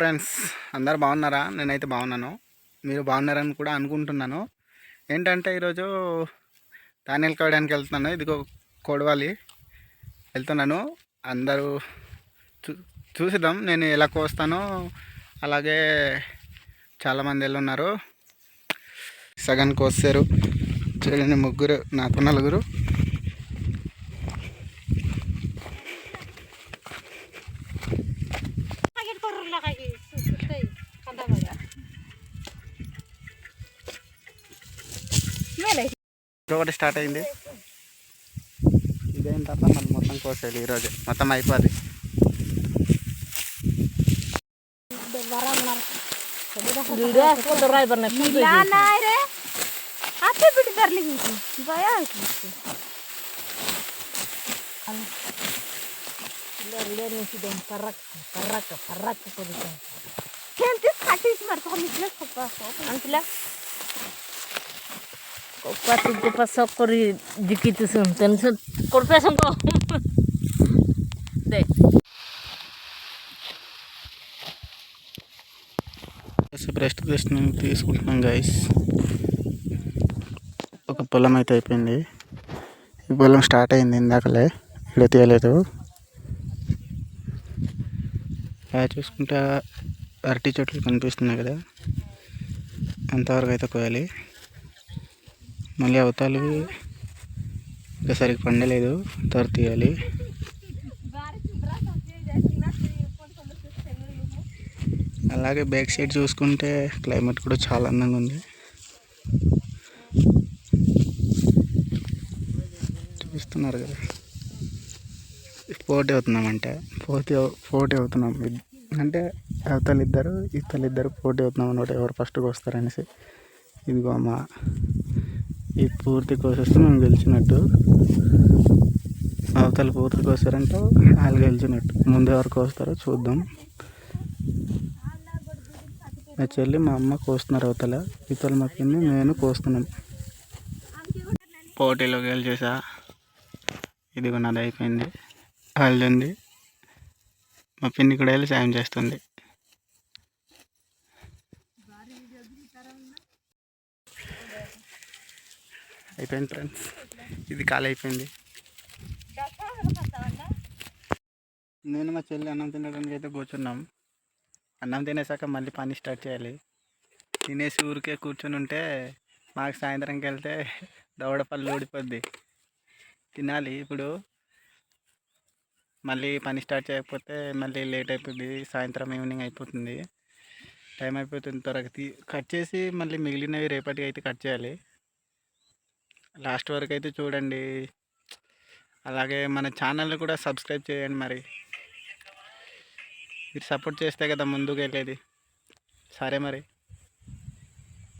Friends అందరు బాగున్నారా? నేనైతే బాగున్నాను. మీరు బాగున్నారని కూడా అనుకుంటున్నాను. ఏంటంటే ఈరోజు ధాన్యాలు కోయడానికి వెళ్తున్నాను. ఇదిగో కొడవాలి వెళ్తున్నాను. అందరూ చూ చూసిద్దాం నేను ఎలా కోస్తానో. అలాగే చాలామంది వెళ్ళున్నారు సగం కోస్తారు. చూడండి ముగ్గురు నాకు నలుగురు. ఒకటి స్టార్ట్ అయింది. ఇదేం తర్వాత మళ్ళీ మొత్తం కోసేది ఈరోజు. మొత్తం అయిపోద్ది. Dulu aku driver nih. Gila quatro que passou a correr de. Rest తీసుకుంటున్నాం గైస్ ఒక పొలం అయితే అయిపోయింది ఈ పొలం స్టార్ట్ అయింది ఇందాకలే ఇక్కడ తీయలేదు అలా చూసుకుంటే అరటి చెట్లు కనిపిస్తున్నాయి కదా ఎంతవరకు అయితే కోయాలి మళ్ళీ అవతాలు ఇంకా సరిగ్గా పండలేదు. తర్వాత తీయాలి. అలాగే బ్యాక్ సైడ్ చూసుకుంటే క్లైమేట్ కూడా చాలా అందంగా ఉంది. చూస్తున్నారు కదా. పోటీ అవుతున్నామంటే. పోటీ ఫోర్టీ పోటీ అవుతున్నాం. అంటే అవతలిద్దరు ఇతలు ఇద్దరు పోటీ అవుతున్నాం అనమాట ఎవరు ఫస్ట్కి వస్తారనేసి. ఇదిగో మా ఈ పూర్తి కోసేస్తే మేము గెలిచినట్టు. అవతల పూర్తి కోసారంటే వాళ్ళు గెలిచినట్టు. ముందు ఎవరికి వస్తారో చూద్దాం. మా చెల్లి మా అమ్మ కోస్తున్నారు అవతల. ఇతల మా పిన్ని నేను కోస్తున్నాం పోటీలో గెలిచేసా. ఇదిగో నాది అయిపోయింది. వాళ్ళది మా పిన్ని కూడా వెళ్ళి సాయం చేస్తుంది. అయిపోయింది ఫ్రెండ్స్ ఇది ఖాళీ అయిపోయింది. నేను మా చెల్లి అన్నం తినడానికి అయితే కూర్చున్నాం. అన్నం తినేసాక మళ్ళీ పని స్టార్ట్ చేయాలి. తినేసి ఊరికే కూర్చొని ఉంటే మాకు సాయంత్రంకి వెళ్తే దవడ పళ్ళు ఊడిపోద్ది. తినాలి ఇప్పుడు. మళ్ళీ పని స్టార్ట్ చేయకపోతే మళ్ళీ లేట్ అయిపోద్ది. సాయంత్రం ఈవినింగ్ అయిపోతుంది. టైం అయిపోతుంది త్వరగా కట్ చేసి మళ్ళీ మిగిలినవి రేపటికి అయితే కట్ చేయాలి. లాస్ట్ వరకు అయితే చూడండి. అలాగే మన ఛానల్ని కూడా సబ్స్క్రైబ్ చేయండి మరి. మీరు సపోర్ట్ చేస్తే కదా ముందుకు వెళ్ళేది. సరే మరి.